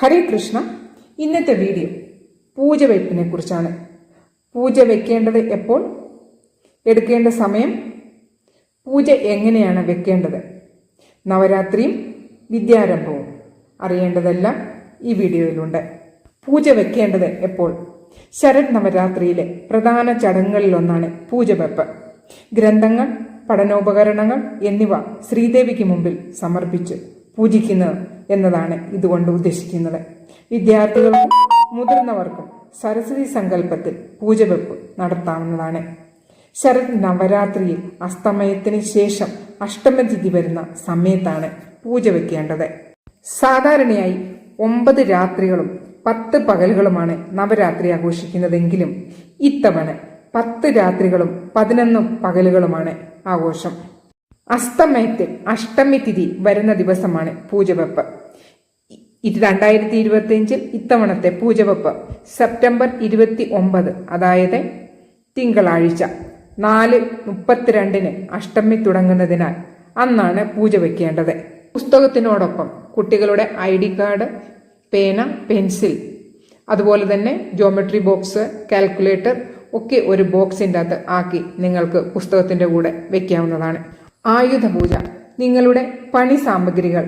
ഹരേ കൃഷ്ണ. ഇന്നത്തെ വീഡിയോ പൂജ വയ്പിനെ കുറിച്ചാണ് പൂജ വെക്കേണ്ടത് എപ്പോൾ? എടുക്കേണ്ട സമയം? പൂജ എങ്ങനെയാണ് വെക്കേണ്ടത്? നവരാത്രിയും വിദ്യാരംഭവും അറിയേണ്ടതെല്ലാം ഈ വീഡിയോയിലുണ്ട്. പൂജ വെക്കേണ്ടത് എപ്പോൾ? ശരത് നവരാത്രിയിലെ പ്രധാന ചടങ്ങുകളിലൊന്നാണ് പൂജ വെപ്പ് ഗ്രന്ഥങ്ങൾ പഠനോപകരണങ്ങൾ എന്നിവ ശ്രീദേവിക്ക് മുമ്പിൽ സമർപ്പിച്ച് പൂജിക്കുന്നത് എന്നതാണ് ഇതുകൊണ്ട് ഉദ്ദേശിക്കുന്നത്. വിദ്യാർത്ഥികൾക്കും മുതിർന്നവർക്കും സരസ്വതി സങ്കല്പത്തിൽ പൂജവെപ്പ് നടത്താവുന്നതാണ്. ശരത് നവരാത്രിയിൽ അസ്തമയത്തിന് ശേഷം അഷ്ടമതിഥി വരുന്ന സമയത്താണ് പൂജ വെക്കേണ്ടത്. സാധാരണയായി ഒമ്പത് രാത്രികളും പത്ത് പകലുകളുമാണ് നവരാത്രി ആഘോഷിക്കുന്നതെങ്കിലും ഇത്തവണ പത്ത് രാത്രികളും പതിനൊന്ന് പകലുകളുമാണ് ആഘോഷം. അസ്തമയത്തിൽ അഷ്ടമി തിഥി വരുന്ന ദിവസമാണ് പൂജവെപ്പ്. ഇത് രണ്ടായിരത്തി ഇരുപത്തി അഞ്ചിൽ ഇത്തവണത്തെ പൂജവെപ്പ്. സെപ്റ്റംബർ ഇരുപത്തി ഒമ്പത് അതായത് തിങ്കളാഴ്ച നാല് മുപ്പത്തിരണ്ടിന് അഷ്ടമി തുടങ്ങുന്നതിനാൽ അന്നാണ് പൂജ വയ്ക്കേണ്ടത് പുസ്തകത്തിനോടൊപ്പം കുട്ടികളുടെ ഐ ഡി കാർഡ് പേന പെൻസിൽ അതുപോലെ തന്നെ ജോമെട്രി ബോക്സ് കാൽക്കുലേറ്റർ ഒക്കെ ഒരു ബോക്സിന്റെ അകത്ത് ആക്കി നിങ്ങൾക്ക് പുസ്തകത്തിന്റെ കൂടെ വെക്കാവുന്നതാണ്. ആയുധ പൂജ നിങ്ങളുടെ പണി സാമഗ്രികൾ.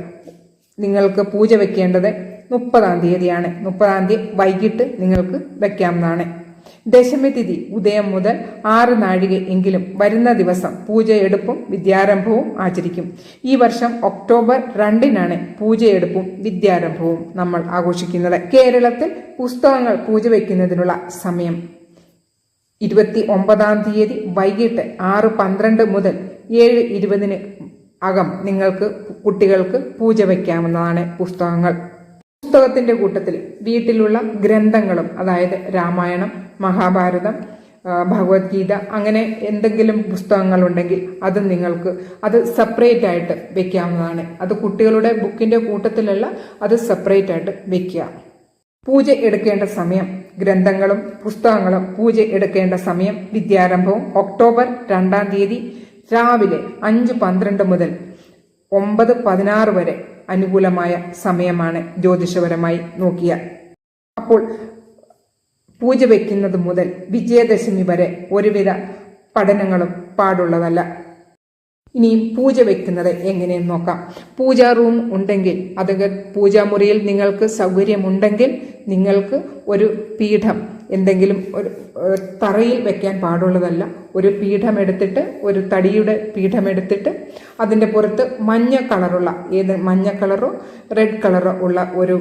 നിങ്ങൾക്ക് പൂജ വെക്കേണ്ടത് മുപ്പതാം തീയതിയാണ്. മുപ്പതാം തീയതി വൈകിട്ട് നിങ്ങൾക്ക് വെക്കാവുന്നതാണ്. ദശമി തിഥി ഉദയം മുതൽ ആറ് നാഴിക എങ്കിലും വരുന്ന ദിവസം പൂജയെടുപ്പും വിദ്യാരംഭവും ആചരിക്കും. ഈ വർഷം ഒക്ടോബർ രണ്ടിനാണ് പൂജയെടുപ്പും വിദ്യാരംഭവും നമ്മൾ ആഘോഷിക്കുന്നത്. കേരളത്തിൽ പുസ്തകങ്ങൾ പൂജ വയ്ക്കുന്നതിനുള്ള സമയം. ഇരുപത്തി ഒമ്പതാം തീയതി വൈകിട്ട് ആറ് പന്ത്രണ്ട് മുതൽ ഏഴ് ഇരുപതിന് അകം നിങ്ങൾക്ക് കുട്ടികൾക്ക് പൂജ വയ്ക്കാവുന്നതാണ് പുസ്തകങ്ങൾ. പുസ്തകത്തിന്റെ കൂട്ടത്തിൽ വീട്ടിലുള്ള ഗ്രന്ഥങ്ങളും അതായത് രാമായണം മഹാഭാരതം ഭഗവത്ഗീത അങ്ങനെ എന്തെങ്കിലും പുസ്തകങ്ങൾ ഉണ്ടെങ്കിൽ അത് നിങ്ങൾക്ക് അത് സെപ്പറേറ്റ് ആയിട്ട് വെക്കാവുന്നതാണ് അത് കുട്ടികളുടെ ബുക്കിന്റെ കൂട്ടത്തിലല്ല അത് സെപ്പറേറ്റ് ആയിട്ട് വെക്കുക പൂജ എടുക്കേണ്ട സമയം ഗ്രന്ഥങ്ങളും പുസ്തകങ്ങളും പൂജ എടുക്കേണ്ട സമയം വിദ്യാരംഭവും ഒക്ടോബർ രണ്ടാം തീയതി രാവിലെ അഞ്ച് പന്ത്രണ്ട് മുതൽ ഒമ്പത് പതിനാറ് വരെ അനുകൂലമായ സമയമാണ് ജ്യോതിഷപരമായി നോക്കിയാൽ അപ്പോൾ പൂജ വയ്ക്കുന്നത് മുതൽ വിജയദശമി വരെ ഒരുവിധ പഠനങ്ങളും പാടുള്ളതല്ല. ഇനിയും പൂജ വെക്കുന്നത് എങ്ങനെയെന്ന് നോക്കാം. പൂജാ റൂം ഉണ്ടെങ്കിൽ അത് പൂജാമുറിയിൽ നിങ്ങൾക്ക് സൗകര്യമുണ്ടെങ്കിൽ നിങ്ങൾക്ക് ഒരു പീഠം എന്തെങ്കിലും ഒരു തറയിൽ വെക്കാൻ പാടുള്ളതല്ല. ഒരു പീഠമെടുത്തിട്ട് ഒരു തടിയുടെ പീഠമെടുത്തിട്ട് അതിന്റെ പുറത്ത് മഞ്ഞ കളറുള്ള ഏത് മഞ്ഞ കളറോ റെഡ് കളറോ ഉള്ള ഒരു